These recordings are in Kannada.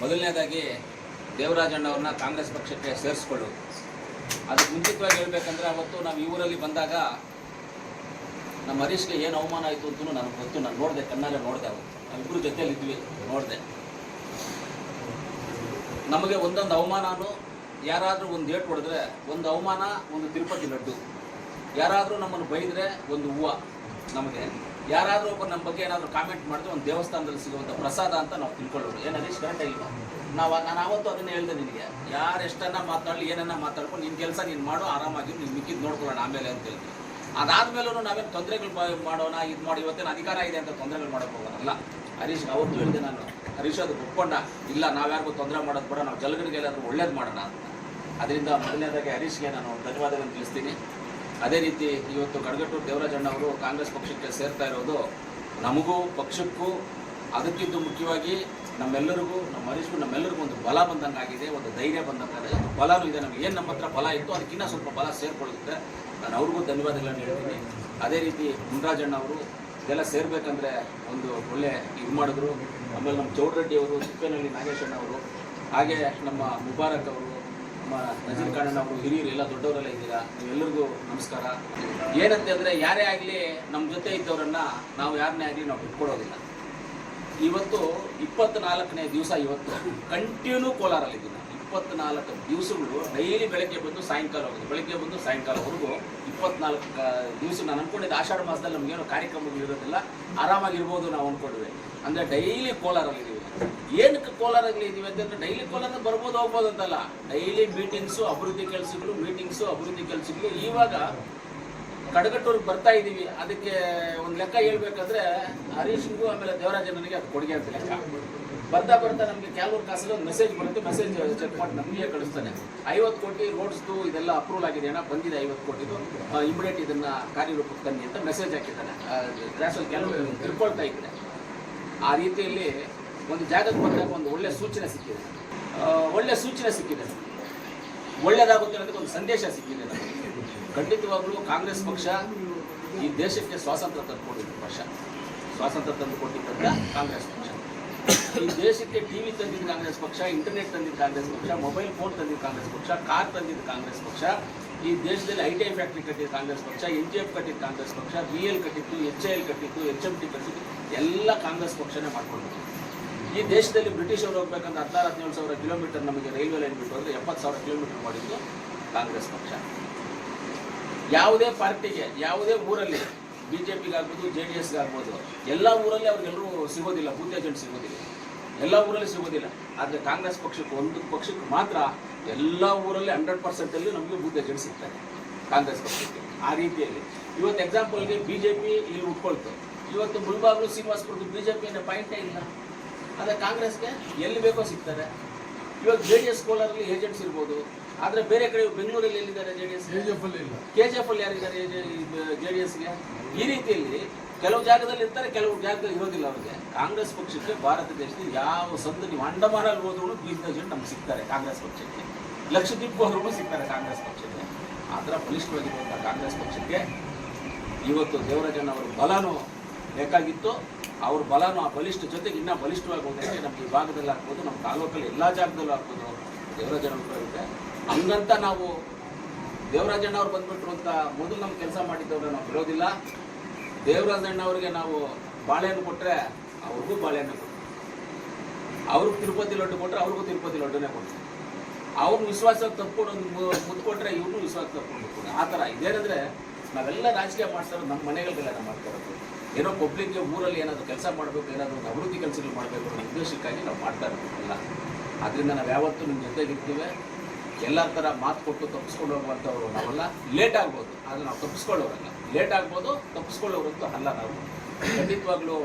ಮೊದಲನೇದಾಗಿ ದೇವರಾಜಣ್ಣವ್ರನ್ನ ಕಾಂಗ್ರೆಸ್ ಪಕ್ಷಕ್ಕೆ ಸೇರಿಸ್ಕೊಳ್ಳೋದು. ಅದಕ್ಕೆ ಮುಂಚಿತವಾಗಿ ಹೇಳಬೇಕಂದ್ರೆ ಅವತ್ತು ನಾವು ಈ ಊರಲ್ಲಿ ಬಂದಾಗ ನಮ್ಮ ಹರೀಶ್ಗೆ ಏನು ಅವಮಾನ ಆಯಿತು ಅಂತಲೂ ನನಗೆ ಗೊತ್ತು. ನಾನು ನೋಡಿದೆ, ಕಣ್ಣಲ್ಲೇ ನೋಡಿದೆ ಅವತ್ತು. ನಾವಿಬ್ಬರು ಜೊತೆಯಲ್ಲಿ ಇದ್ವಿ ನೋಡಿದೆ. ನಮಗೆ ಒಂದೊಂದು ಅವಮಾನನೂ ಯಾರಾದರೂ ಒಂದು ಏಟ್ ಹೊಡೆದ್ರೆ ಒಂದು ಅವಮಾನ, ಒಂದು ತಿರುಪತಿ ಲಡ್ಡು. ಯಾರಾದರೂ ನಮ್ಮನ್ನು ಬೈದರೆ ಒಂದು ಹೂವು ನಮಗೆ. ಯಾರಾದರೂ ಒಬ್ಬರು ನಮ್ಮ ಬಗ್ಗೆ ಏನಾದರೂ ಕಾಮೆಂಟ್ ಮಾಡಿದ್ರೆ ಒಂದು ದೇವಸ್ಥಾನದಲ್ಲಿ ಸಿಗುವಂಥ ಪ್ರಸಾದ ಅಂತ ನಾವು ತಿಳ್ಕೊಳ್ಳೋದು. ಏನು ಹರೀಶ್ ಕರೆಕ್ಟ್ ಇಲ್ಲ ನಾವು ನಾನು ಅವತ್ತು ಅದನ್ನೇ ಹೇಳಿದೆ ನಿನಗೆ. ಯಾರು ಎಷ್ಟನ್ನ ಮಾತಾಡಲಿ, ಏನನ್ನ ಮಾತಾಡ್ಕೊಂಡು ನಿನ್ನ ಕೆಲಸ ನೀನು ಮಾಡು, ಆರಾಮಾಗಿ ನೀನು ಮಿಕ್ಕಿದ್ದು ನೋಡ್ಕೊಳ್ಳೋಣ ಆಮೇಲೆ ಅಂತ ಹೇಳ್ತೀನಿ. ಅದಾದ್ಮೇಲೂ ನಾವೇನು ತೊಂದರೆಗಳು ಮಾಡೋಣ, ಇದು ಮಾಡಿ ಇವತ್ತೇನು ಅಧಿಕಾರ ಇದೆ ಅಂತ ತೊಂದರೆಗಳು ಮಾಡೋಕೆ ಹೋಗೋಣಲ್ಲ ಹರೀಶ್, ಅವತ್ತು ಹೇಳಿದೆ ನಾನು. ಹರೀಶ್, ಅದು ಒಪ್ಕೊಂಡ. ಇಲ್ಲ ನಾವ್ಯಾರಿಗೂ ತೊಂದರೆ ಮಾಡೋದು ಬೇಡ, ನಾವು ಜಲಗನಿಗೆ ಎಲ್ಲಾದರೂ ಒಳ್ಳೇದು ಮಾಡೋಣ ಅಂತ. ಅದರಿಂದ ಮೊದಲನೇದಾಗಿ ಹರೀಶ್ಗೆ ನಾನು ಧನ್ಯವಾದಗಳನ್ನು ತಿಳಿಸ್ತೀನಿ. ಅದೇ ರೀತಿ ಇವತ್ತು ಕಡಗಟ್ಟೂರು ದೇವರಾಜಣ್ಣ ಅವರು ಕಾಂಗ್ರೆಸ್ ಪಕ್ಷಕ್ಕೆ ಸೇರ್ತಾ ಇರೋದು ನಮಗೂ, ಪಕ್ಷಕ್ಕೂ ಅದಕ್ಕಿಂತ ಮುಖ್ಯವಾಗಿ ನಮ್ಮೆಲ್ಲರಿಗೂ, ನಮ್ಮ ಹರೀಶ್ಗೂ ನಮ್ಮೆಲ್ಲರಿಗೂ ಒಂದು ಬಲ ಬಂದಂಗಾಗಿದೆ ಒಂದು ಧೈರ್ಯ ಬಂದಂಗಾಗಿದೆ ಒಂದು ಬಲನೂ ಇದೆ. ನಮಗೆ ಏನು ನಮ್ಮ ಹತ್ರ ಬಲ ಇತ್ತು ಅದಕ್ಕಿಂತ ಸ್ವಲ್ಪ ಬಲ ಸೇರ್ಕೊಳ್ಳುತ್ತೆ. ನಾನು ಅವ್ರಿಗೂ ಧನ್ಯವಾದಗಳನ್ನು ಹೇಳ್ತೀನಿ. ಅದೇ ರೀತಿ ಮುನ್ರಾಜಣ್ಣ ಅವರು ಇದೆಲ್ಲ ಸೇರ್ಬೇಕಂದ್ರೆ ಒಂದು ಒಳ್ಳೆ ಇದು ಮಾಡಿದ್ರು. ಆಮೇಲೆ ನಮ್ಮ ಚೌಡ್ರೆಡ್ಡಿ ಅವರು ಚಿಕ್ಕನಹಳ್ಳಿ ನಾಗೇಶಣ್ಣ ಅವರು ಹಾಗೆ ನಮ್ಮ ಮುಬಾರಕ್ ಅವರು ನಮ್ಮ ನಜೀರ್ ಖಾನಣ್ಣ ಅವರು ಹಿರಿಯರು ಎಲ್ಲ ದೊಡ್ಡವರೆಲ್ಲ ಇದ್ದೀರಾ? ನೀವೆಲ್ಲರಿಗೂ ನಮಸ್ಕಾರ. ಏನಂತೆ ಅಂದರೆ ಯಾರೇ ಆಗಲಿ ನಮ್ಮ ಜೊತೆ ಇದ್ದವರನ್ನ ನಾವು ಯಾರನ್ನೇ ಆಗಲಿ ನಾವು ಬಿಟ್ಕೊಡೋದಿಲ್ಲ. ಇವತ್ತು ಇಪ್ಪತ್ನಾಲ್ಕನೇ ದಿವಸ ಇವತ್ತು ಕಂಟಿನ್ಯೂ ಕೋಲಾರಲ್ಲಿದ್ದೀನಿ ಇಪ್ಪತ್ನಾಲ್ಕು ದಿವಸಗಳು ಡೈಲಿ ಬೆಳಗ್ಗೆ ಬಂದು ಸಾಯಂಕಾಲ ಹೋಗೋದು. ಬೆಳಗ್ಗೆ ಬಂದು ಸಾಯಂಕಾಲವರೆಗೂ ಇಪ್ಪತ್ನಾಲ್ಕು ದಿವಸ ನಾನು ಅನ್ಕೊಂಡಿದ್ದೆ ಆಷಾಢ ಮಾಸದಲ್ಲಿ ನಮಗೇನು ಕಾರ್ಯಕ್ರಮಗಳು ಇರೋದಿಲ್ಲ. ಆರಾಮಾಗಿರ್ಬೋದು ನಾವು ಅಂದ್ಕೊಂಡಿದ್ವಿ ಅಂದರೆ ಡೈಲಿ ಕೋಲಾರಲ್ಲಿದ್ದೀವಿ ಏನಕ್ಕೆ ಕೋಲಾರಲ್ಲಿ ಇದೀವಿ ಅಂತಂದ್ರೆ ಡೈಲಿ ಕೋಲಾರ ಬರ್ಬೋದು, ಹೋಗ್ಬೋದು ಅಂತಲ್ಲ. ಡೈಲಿ ಮೀಟಿಂಗ್ಸು ಅಭಿವೃದ್ಧಿ ಕೆಲಸಗಳು ಮೀಟಿಂಗ್ಸು ಅಭಿವೃದ್ಧಿ ಕೆಲಸಗಳು. ಇವಾಗ ಕಡಗಟ್ಟೂರಿಗೆ ಬರ್ತಾ ಇದ್ದೀವಿ ಅದಕ್ಕೆ ಒಂದು ಲೆಕ್ಕ ಹೇಳ್ಬೇಕಂದ್ರೆ ಹರೀಶ್ಗೂ ಆಮೇಲೆ ದೇವರಾಜನಿಗೆ ಅದು ಕೊಡುಗೆ ಅಂತ ಲೆಕ್ಕ. ಬರ್ತಾ ಬರ್ತಾ ನಮಗೆ ಕೆಲವರು ಕಾಸಲ್ಲಿ ಒಂದು ಮೆಸೇಜ್ ಬರುತ್ತೆ. ಮೆಸೇಜ್ ಚೆಕ್ ಮಾಡಿ ನಮಗೆ ಕಳಿಸ್ತಾನೆ. ಐವತ್ತು ಕೋಟಿ ರೋಡ್ಸ್ದು ಇದೆಲ್ಲ ಅಪ್ರೂವಲ್ ಆಗಿದೆ ಅಣ್ಣ. ಬಂದಿದೆ ಐವತ್ತು ಕೋಟಿದು. ಇಮಿಡಿಯೇಟ್ ಇದನ್ನ ಕಾರ್ಯರೂಪಕ್ಕೆ ತನ್ನಿ ಅಂತ ಮೆಸೇಜ್ ಹಾಕಿದ್ದಾನೆ. ಕ್ಯಾಲೂರ್ ಕೆಲವು ತಿಳ್ಕೊಳ್ತಾ ಇದ್ದಾರೆ. ಆ ರೀತಿಯಲ್ಲಿ ಒಂದು ಜಾಗಕ್ಕೆ ಬಂದಾಗ ಒಂದು ಒಳ್ಳೆ ಸೂಚನೆ ಸಿಕ್ಕಿದೆ. ಒಳ್ಳೆ ಸೂಚನೆ ಸಿಕ್ಕಿದೆ. ಒಳ್ಳೆಯದಾಗುತ್ತೆ ಅನ್ನೋದಕ್ಕೆ ಒಂದು ಸಂದೇಶ ಸಿಕ್ಕಿದೆ ನಮಗೆ. ಖಂಡಿತವಾಗ್ಲೂ ಕಾಂಗ್ರೆಸ್ ಪಕ್ಷ ಈ ದೇಶಕ್ಕೆ ಸ್ವಾತಂತ್ರ್ಯ ತಂದುಕೊಟ್ಟಿದ್ದ ಪಕ್ಷ. ಸ್ವಾತಂತ್ರ್ಯ ತಂದುಕೊಟ್ಟಿದ್ದಂಥ ಕಾಂಗ್ರೆಸ್ ಪಕ್ಷ. ಈ ದೇಶಕ್ಕೆ ಟಿವಿ ತಂದಿದ್ದ ಕಾಂಗ್ರೆಸ್ ಪಕ್ಷ ಇಂಟರ್ನೆಟ್ ತಂದಿದ್ದ ಕಾಂಗ್ರೆಸ್ ಪಕ್ಷ ಮೊಬೈಲ್ ಫೋನ್ ತಂದಿದ್ದ ಕಾಂಗ್ರೆಸ್ ಪಕ್ಷ ಕಾರ್ ತಂದಿದ್ದ ಕಾಂಗ್ರೆಸ್ ಪಕ್ಷ, ಈ ದೇಶದಲ್ಲಿ ಐ ಟಿ ಐ ಫ್ಯಾಕ್ಟ್ರಿ ಕಟ್ಟಿದ್ದ ಕಾಂಗ್ರೆಸ್ ಪಕ್ಷ ಎನ್ ಜಿ ಎಫ್ ಕಟ್ಟಿದ್ದ ಕಾಂಗ್ರೆಸ್ ಪಕ್ಷ ಬಿ ಎಲ್ ಕಟ್ಟಿತ್ತು ಎಚ್ ಐ ಎಲ್ ಕಟ್ಟಿತ್ತು ಎಚ್ ಎಂ ಟಿ ಕಟ್ಟಿತ್ತು. ಎಲ್ಲ ಕಾಂಗ್ರೆಸ್ ಪಕ್ಷನೇ ಮಾಡ್ಕೊಂಡಿತ್ತು ಈ ದೇಶದಲ್ಲಿ ಬ್ರಿಟಿಷರು ಹೋಗ್ಬೇಕಂದ್ರೆ ಹದಿನಾರು, ಹದಿನೇಳು ಸಾವಿರ ಕಿಲೋಮೀಟರ್ ನಮಗೆ ರೈಲ್ವೆ ಲೈನ್ ಬಿಟ್ಟು ಅಂದರೆ ಎಪ್ಪತ್ತು ಸಾವಿರ ಕಿಲೋಮೀಟರ್ ಮಾಡಿದ್ದು ಕಾಂಗ್ರೆಸ್ ಪಕ್ಷ. ಯಾವುದೇ ಪಾರ್ಟಿಗೆ, ಯಾವುದೇ ಊರಲ್ಲಿ ಬಿ ಜೆ ಪಿಗಾಗ್ಬೋದು ಜೆ ಡಿ ಎಸ್ಗಾಗ್ಬೋದು, ಎಲ್ಲ ಊರಲ್ಲಿ ಅವ್ರಿಗೆಲ್ಲರೂ ಸಿಗೋದಿಲ್ಲ, ಬೂತ್ ಏಜೆಂಟ್ ಸಿಗೋದಿಲ್ಲ. ಎಲ್ಲ ಊರಲ್ಲಿ ಸಿಗೋದಿಲ್ಲ. ಆದರೆ ಕಾಂಗ್ರೆಸ್ ಪಕ್ಷಕ್ಕೆ ಒಂದು ಪಕ್ಷಕ್ಕೆ ಮಾತ್ರ ಎಲ್ಲ ಊರಲ್ಲಿ ಹಂಡ್ರೆಡ್ ಪರ್ಸೆಂಟಲ್ಲಿ ನಮಗೆ ಬೂತ್ ಏಜೆಂಟ್ ಸಿಗ್ತಾರೆ ಕಾಂಗ್ರೆಸ್ ಪಕ್ಷಕ್ಕೆ ಆ ರೀತಿಯಲ್ಲಿ. ಇವತ್ತು ಎಕ್ಸಾಂಪಲ್ಗೆ ಬಿ ಜೆ ಪಿ ಇಲ್ಲಿ ಉಟ್ಕೊಳ್ತು. ಇವತ್ತು ಮುಳ್ಬಾಗ್ಲು ಶ್ರೀನಿವಾಸಪುರದ ಬಿ ಜೆ ಪಿಯಿಂದ ಪಾಯಿಂಟೇ ಇಲ್ಲ. ಆದರೆ ಕಾಂಗ್ರೆಸ್ಗೆ ಎಲ್ಲಿ ಬೇಕೋ ಸಿಗ್ತಾರೆ. ಇವಾಗ ಜೆ ಡಿ ಎಸ್ ಕೋಲಾರಲ್ಲಿ ಏಜೆಂಟ್ಸ್ ಇರ್ಬೋದು. ಆದರೆ ಬೇರೆ ಕಡೆ ಬೆಂಗಳೂರಲ್ಲಿ ಎಲ್ಲಿದ್ದಾರೆ ಜೆ ಡಿ ಎಸ್? ಅಲ್ಲಿ ಇಲ್ಲ. ಕೆ ಜಿ ಎಫ್ ಅಲ್ಲಿ ಯಾರಿದ್ದಾರೆ ಜೆ ಡಿ ಎಸ್ಗೆ? ಈ ರೀತಿಯಲ್ಲಿ ಕೆಲವು ಜಾಗದಲ್ಲಿ ಇರ್ತಾರೆ ಕೆಲವು ಜಾಗದಲ್ಲಿ ಇರೋದಿಲ್ಲ ಅವ್ರಿಗೆ. ಕಾಂಗ್ರೆಸ್ ಪಕ್ಷಕ್ಕೆ ಭಾರತ ದೇಶದಲ್ಲಿ ಯಾವ ಸಂದ ನೀವು ಅಂಡಮಾನಲ್ಲಿ ಹೋದ್ರು ಬೀಸ್ ಜನ ನಮ್ಗೆ ಸಿಗ್ತಾರೆ ಕಾಂಗ್ರೆಸ್ ಪಕ್ಷಕ್ಕೆ. ಲಕ್ಷದ್ವೀಪ್ ಹೋದ್ರೂ ಸಿಗ್ತಾರೆ ಕಾಂಗ್ರೆಸ್ ಪಕ್ಷಕ್ಕೆ. ಆ ಥರ ಬಲಿಷ್ಠವಾಗಿರುವಂಥ ಕಾಂಗ್ರೆಸ್ ಪಕ್ಷಕ್ಕೆ ಇವತ್ತು ದೇವರಾಜನ್ ಅವರ ಬಲನೂ ಬೇಕಾಗಿತ್ತು ಅವ್ರ ಬಲನೂ ಆ ಬಲಿಷ್ಠ ಜೊತೆಗೆ ಇನ್ನೂ ಬಲಿಷ್ಠವಾಗಿ ಹೋಗೋದಕ್ಕೆ ನಮ್ಮ ಈ ಭಾಗದಲ್ಲಿ ಆಗ್ಬೋದು, ನಮ್ಮ ತಾಲೂಕಲ್ಲಿ ಎಲ್ಲ ಜಾಗದಲ್ಲೂ ಆಗ್ಬೋದು ದೇವರಾಜನ ಇರುತ್ತೆ ಹಂಗಂತ ನಾವು ದೇವರಾಜಣ್ಣ ಅವ್ರು ಬಂದ್ಬಿಟ್ರು ಅಂತ ಮೊದಲು ನಮ್ಮ ಕೆಲಸ ಮಾಡಿದ್ದವ್ರ ನಾವು ಬಿಡೋದಿಲ್ಲ. ದೇವರಾಜಣ್ಣ ಅವ್ರಿಗೆ ನಾವು ಬಾಳೆಹಣ್ಣು ಕೊಟ್ಟರೆ ಅವ್ರಿಗೂ ಬಾಳೆಹಣ್ಣು ಕೊಡ್ತೀವಿ. ಅವ್ರಿಗೆ ತಿರುಪತಿ ಲಡ್ಡು ಕೊಟ್ಟರೆ ಅವ್ರಿಗೂ ತಿರುಪತಿ ಲಡ್ಡುನೇ ಕೊಡ್ತೀವಿ. ಅವ್ರ ವಿಶ್ವಾಸ ತಪ್ಪಿಕೊಂಡು ಮುದ್ದು ಕೊಟ್ಟರೆ ಇವನು ವಿಶ್ವಾಸ ತಪ್ಪಿಕೊಂಡು ಆ ಥರ ಇದೇನಂದರೆ ನಾವೆಲ್ಲ ರಾಜಕೀಯ ಮಾಡ್ತಾರೋ ನಮ್ಮ ಮನೆಗಳಿಗೆಲ್ಲ ಮಾಡ್ತಾ ಇರೋದು. ಏನೋ ಪಬ್ಲಿಕ್ಗೆ ಊರಲ್ಲಿ ಏನಾದರೂ ಕೆಲಸ ಮಾಡಬೇಕು, ಏನಾದರೂ ಒಂದು ಅಭಿವೃದ್ಧಿ ಕೆಲಸಗಳು ಮಾಡಬೇಕು ಅನ್ನೋ ಉದ್ದೇಶಕ್ಕಾಗಿ ನಾವು ಮಾಡ್ತಾ ಇರ್ತೀವಲ್ಲ ಅದರಿಂದ ನಾವು ಯಾವತ್ತೂ ನಿಮ್ಮ ಜೊತೆಗಿರ್ತೀವಿ ಎಲ್ಲ ಥರ ಮಾತು ಕೊಟ್ಟು ತಪ್ಪಿಸ್ಕೊಂಡು ಹೋಗುವಂಥವ್ರು ನಾವೆಲ್ಲ. ಲೇಟ್ ಆಗ್ಬೋದು, ಆದರೆ ನಾವು ತಪ್ಪಿಸ್ಕೊಳ್ಳೋರಲ್ಲ ಲೇಟ್ ಆಗ್ಬೋದು ತಪ್ಪಿಸ್ಕೊಳ್ಳೋರಂತೂ ಅಲ್ಲ ನಾವು. ಖಂಡಿತವಾಗ್ಲೂ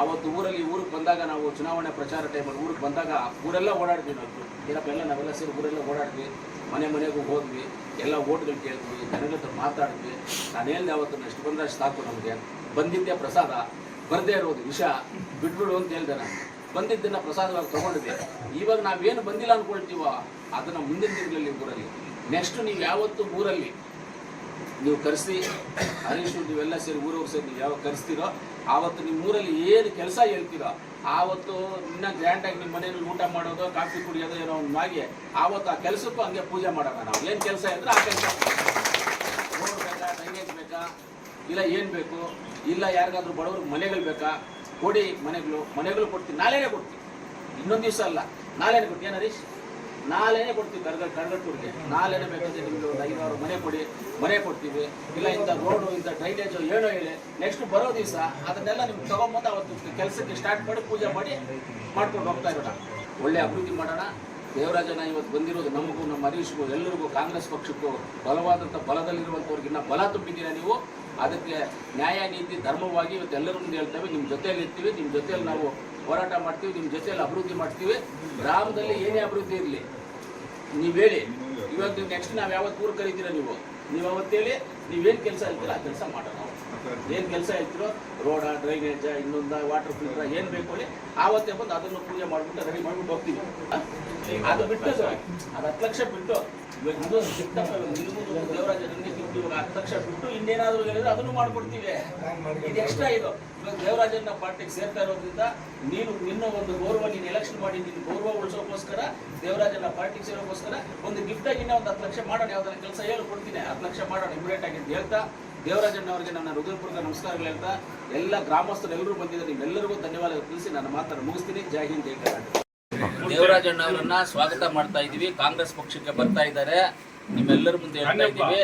ಆವತ್ತು ಊರಲ್ಲಿ ಊರಿಗೆ ಬಂದಾಗ ನಾವು ಚುನಾವಣೆ ಪ್ರಚಾರ ಟೈಮಲ್ಲಿ ಊರಿಗೆ ಬಂದಾಗ ಊರೆಲ್ಲ ಓಡಾಡ್ತೀವಿ ನಾವು. ಏನಪ್ಪ, ಎಲ್ಲ ನಾವೆಲ್ಲ ಸೇರಿ ಊರೆಲ್ಲ ಓಡಾಡಿದ್ವಿ. ಮನೆ ಮನೆಗೂ ಹೋದ್ವಿ. ಎಲ್ಲ ಓಟ್ಗಳು ಕೇಳಿದ್ವಿ. ಜನಗಳ ಹತ್ರ ಮಾತಾಡಿದ್ವಿ. ನಾನು ಹೇಳಿದೆ ಅವತ್ತು ಎಷ್ಟು ಬಂದ್ರೆ ಸಾಕು ನಮಗೆ. ಬಂದಿದ್ದೆ ಪ್ರಸಾದ, ಬರದೇ ಇರೋದು ವಿಷ ಬಿಟ್ಬಿಡು ಅಂತ ಹೇಳ್ದೆ ನಾನು. ಬಂದಿದ್ದನ್ನ ಪ್ರಸಾದವಾಗಿ ತಗೊಂಡಿದ್ದೆ. ಇವಾಗ ನಾವೇನು ಬಂದಿಲ್ಲ ಅಂದ್ಕೊಳ್ತೀವೋ ಅದನ್ನು ಮುಂದಿನ ದಿನಗಳಲ್ಲಿ ಊರಲ್ಲಿ. ನೆಕ್ಸ್ಟ್ ನೀವು ಯಾವತ್ತು ಊರಲ್ಲಿ ನೀವು ಕರೆಸಿ, ಹರೀಶ್ ನೀವೆಲ್ಲ ಸೇರಿ ಊರವ್ರು ಸೇರಿ ನೀವು ಯಾವಾಗ ಕರೆಸ್ತೀರೋ, ಆವತ್ತು ನಿಮ್ಮ ಊರಲ್ಲಿ ಏನು ಕೆಲಸ ಹೇಳ್ತೀರೋ, ಆವತ್ತು ಇನ್ನ ಗ್ರ್ಯಾಂಡಾಗಿ ನಿಮ್ಮ ಮನೇಲಿ ಊಟ ಮಾಡೋದು, ಕಾಫಿ ಕುಡಿಯೋದು ಏನೋ ಒಂದು ಮಾಡಿ, ಆವತ್ತು ಆ ಕೆಲಸಕ್ಕೂ ಹಂಗೆ ಪೂಜೆ ಮಾಡೋಣ ನಾವು. ಏನು ಕೆಲಸ ಇದ್ರೆ ಆ ಕೆಲಸ. ಬೇಕಾ? ಇಲ್ಲ ಏನು ಬೇಕು? ಇಲ್ಲ ಯಾರಿಗಾದ್ರೂ ಬಡವ್ರಿಗೆ ಮನೆಗಳು ಬೇಕಾ? ಕೊಡಿ ಮನೆಗಳು. ಮನೆಗಳು ಕೊಡ್ತೀನಿ. ನಾಳೆನೇ ಕೊಡ್ತೀನಿ. ಇನ್ನೊಂದು ದಿವಸ ಅಲ್ಲ. ನಾಳೆನೇ ಕೊಡ್ತೀನಿ ಏನು ಹರೀಶ್ ನಾಳೆನೇ ಕೊಡ್ತೀವಿ ಕರ್ಗ ಕರ್ಗಟ್ಟೂರಿಗೆ ನಾಳೆನೇ ಬೇಕಾದ್ರೆ ನಿಮಗೆ ಒಂದು ಐದಾರು ಮನೆ ಕೊಡಿ. ಮನೆ ಕೊಡ್ತೀವಿ. ಇಲ್ಲ ಇಂಥ ರೋಡು ಇಂಥ ಡ್ರೈನೇಜು ಏನೋ ಹೇಳಿ. ನೆಕ್ಸ್ಟ್ ಬರೋ ದಿವಸ ಅದನ್ನೆಲ್ಲ ನಿಮ್ಗೆ ತಗೊಂಬಂದು ಅವತ್ತು ಕೆಲಸಕ್ಕೆ ಸ್ಟಾರ್ಟ್ ಮಾಡಿ ಪೂಜೆ ಮಾಡಿ ಮಾಡ್ಕೊಂಡು ಹೋಗ್ತಾ ಇರೋಣ. ಒಳ್ಳೆ ಅಭಿವೃದ್ಧಿ ಮಾಡೋಣ. ದೇವರಾಜನ ಇವತ್ತು ಬಂದಿರೋದು ನಮಗೂ, ನಮ್ಮ ಹರೀಶ್ಗೂ, ಎಲ್ಲರಿಗೂ ಕಾಂಗ್ರೆಸ್ ಪಕ್ಷಕ್ಕೂ ಬಲವಾದಂಥ ಬಲದಲ್ಲಿರುವಂಥವ್ರಿಗಿನ್ನ ಬಲ ತುಂಬಿದ್ದೀರಾ ನೀವು? ಅದಕ್ಕೆ ನ್ಯಾಯ ನೀತಿ ಧರ್ಮವಾಗಿ ಇವತ್ತು ಎಲ್ಲರ ಹೇಳ್ತೇವೆ. ನಿಮ್ಮ ಜೊತೆಯಲ್ಲಿ ಇರ್ತೀವಿ ನಿಮ್ಮ ಜೊತೆಯಲ್ಲಿ ನಾವು ಹೋರಾಟ ಮಾಡ್ತೀವಿ ನಿಮ್ಮ ಜೊತೆಯಲ್ಲಿ ಅಭಿವೃದ್ಧಿ ಮಾಡ್ತೀವಿ. ಗ್ರಾಮದಲ್ಲಿ ಏನೇ ಅಭಿವೃದ್ಧಿ ಇರಲಿ ನೀವು ಹೇಳಿ. ಇವತ್ತು ನೆಕ್ಸ್ಟ್ ನಾವು ಯಾವತ್ತು ಊರು ಕರೀತೀರ ನೀವು? ನೀವು ಅವತ್ತು ಹೇಳಿ ನೀವೇನು ಕೆಲಸ ಇರ್ತೀರ ಆ ಕೆಲಸ ಮಾಡೋಣ. ಏನು ಕೆಲಸ ಹೇಳ್ತಿರೋ ರೋಡ ಡ್ರೈನೇಜ್ ಇನ್ನೊಂದ ವಾಟರ್ ಫಿಲ್ಟರ್ ಏನು ಬೇಕು ಹೇಳಿ ಆವತ್ತೇ ಬಂದು ಅದನ್ನು ಪೂಜೆ ಮಾಡಿಬಿಟ್ಟು ರೆಡಿ ಮಾಡ್ಬಿಟ್ಟು ಹೋಗ್ತೀವಿ? ಅದು ಬಿಟ್ಟು ಅದು ಹತ್ತು ಲಕ್ಷ ಬಿಟ್ಟು ಇವಾಗ ಇದು ಸಿಕ್ತಪ್ಪ ಇವಾಗ ಹತ್ತು ಲಕ್ಷ ಬಿಟ್ಟು ಇನ್ನೇನಾದರೂ ಹೇಳಿದ್ರೆ ಅದನ್ನು ಮಾಡ್ಕೊಡ್ತೀವಿ. ಇದು ಎಕ್ಸ್ಟ್ರಾ ಇದು. ಇವಾಗ ದೇವರಾಜನ ಪಾರ್ಟಿಗೆ ಸೇರ್ತಾ ಇರೋದ್ರಿಂದ ನೀನು ನಿನ್ನ ಒಂದು ಗೌರವ ನೀನು ಎಲೆಕ್ಷನ್ ಮಾಡಿ, ನಿನ್ನ ಗೌರವ ಉಳಿಸೋಕ್ಕೋಸ್ಕರ ದೇವರಾಜನ ಪಾರ್ಟಿಗೆ ಸೇರೋಕ್ಕೋಸ್ಕರ ಒಂದು ಗಿಫ್ಟ್ ಆಗಿ ಒಂದು ಹತ್ತು ಲಕ್ಷ ಮಾಡೋಣ ಯಾವ್ದಾರ ಕೆಲಸ ಹೇಳಿ ಕೊಡ್ತೀನಿ ಹತ್ತು ಲಕ್ಷ ಮಾಡೋಣ ಇಮಿಡಿಯೇಟ್ ಆಗಿ ಹೇಳ್ತಾ ದೇವರಾಜಣ್ಣ ಅವರಿಗೆ ನನ್ನ ಹೃದಯಪೂರ್ವಕ ನಮಸ್ಕಾರಗಳು ಹೇಳ್ತಾ ಎಲ್ಲ ಗ್ರಾಮಸ್ಥರು ಎಲ್ಲರೂ ಬಂದಿದ್ದಾರೆ ನಿಮ್ಮೆಲ್ಲರಿಗೂ ಧನ್ಯವಾದ ತಿಳಿಸಿ ನಾನು ಮಾತನ್ನು ಮುಗಿಸ್ತೀನಿ. ಜೈ ಹಿಂದ್ ಜೈ ಕರ್ನಾಟಕ. ದೇವರಾಜಣ್ಣ ಅವರನ್ನ ಸ್ವಾಗತ ಮಾಡ್ತಾ ಇದ್ದೀವಿ. ಕಾಂಗ್ರೆಸ್ ಪಕ್ಷಕ್ಕೆ ಬರ್ತಾ ಇದ್ದಾರೆ. ನಿಮ್ಮೆಲ್ಲರ ಮುಂದೆ ಹೇಳ್ತಾ ಇದ್ದೀವಿ.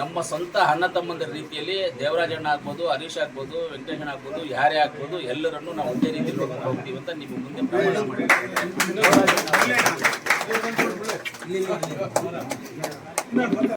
ನಮ್ಮ ಸ್ವಂತ ಅಣ್ಣ ತಮ್ಮಂದಿರ ರೀತಿಯಲ್ಲಿ ದೇವರಾಜಣ್ಣ ಆಗ್ಬೋದು ಹರೀಶ್ ಆಗ್ಬೋದು ವೆಂಕಟೇಶಣ್ಣ ಆಗ್ಬೋದು ಯಾರೇ ಆಗ್ಬೋದು ಎಲ್ಲರನ್ನು ನಾವು ಒಂದೇ ರೀತಿ ನೋಡ್ಕೊಂಡು ಹೋಗ್ತೀವಿ ಅಂತ ನಿಮ್ಮ ಮುಂದೆ ಪ್ರಮಾಣ ಮಾಡಿದ್ದೀವಿ.